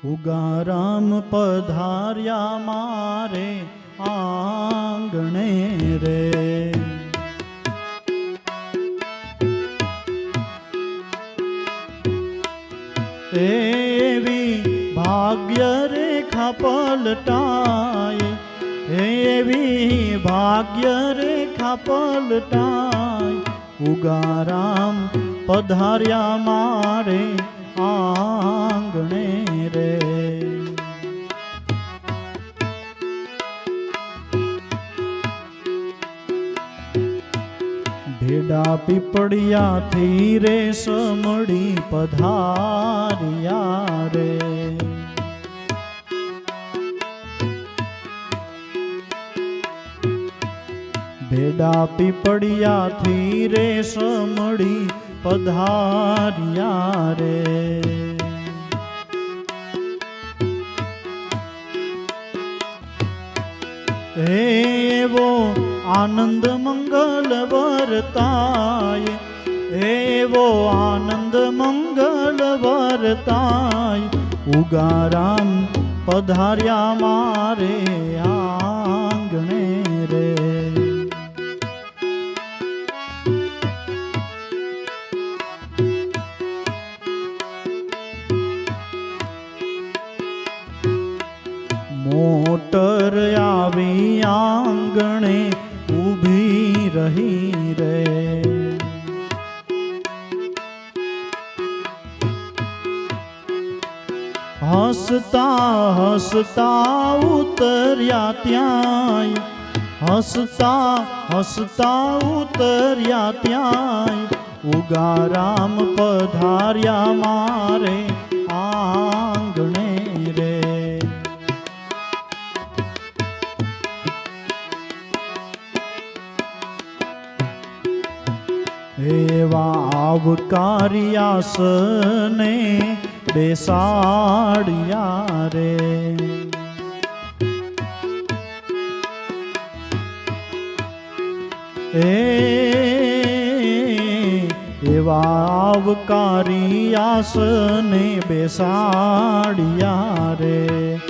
ઉગારામ પધાર્યા મારે આંગણે રે એવી ભાગ્ય રેખા પલટાય એવી ભાગ્ય રેખા પલટાય ઉગારામ પધાર્યા મારે આંગણે ભેડા પીપળિયાથી રે સમડી પધારિયા રે. ભેડા પીપળિયાથી રે સમડી પધારિયા રે. એવો આનંદ મંગલ વર્તાય એવો આનંદ મંગલ વર્તાય ઉગારામ પધાર્યા મારે આંગણે રે. મોટર આવી આંગણે રહી રે. હસતા હસતા ઉતર્યા ત્યાંય. હસતા હસતા ઉતર્યા ત્યાંય. ઉગારામ પધાર્યા મારે આંગણે એવા આવકારી આસને બેસાડ્યા રે. એ એવા આવકારી આસને બેસાડ્યા રે.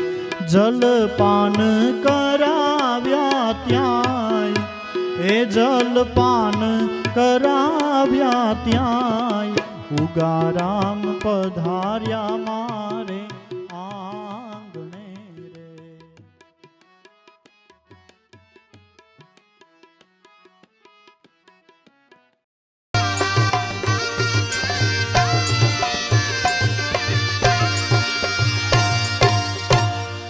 જલપાન કરાવ્યા ત્યાં એ જલપાન કરાવ્યા ત્યાં ઉગારામ પધાર્યા માં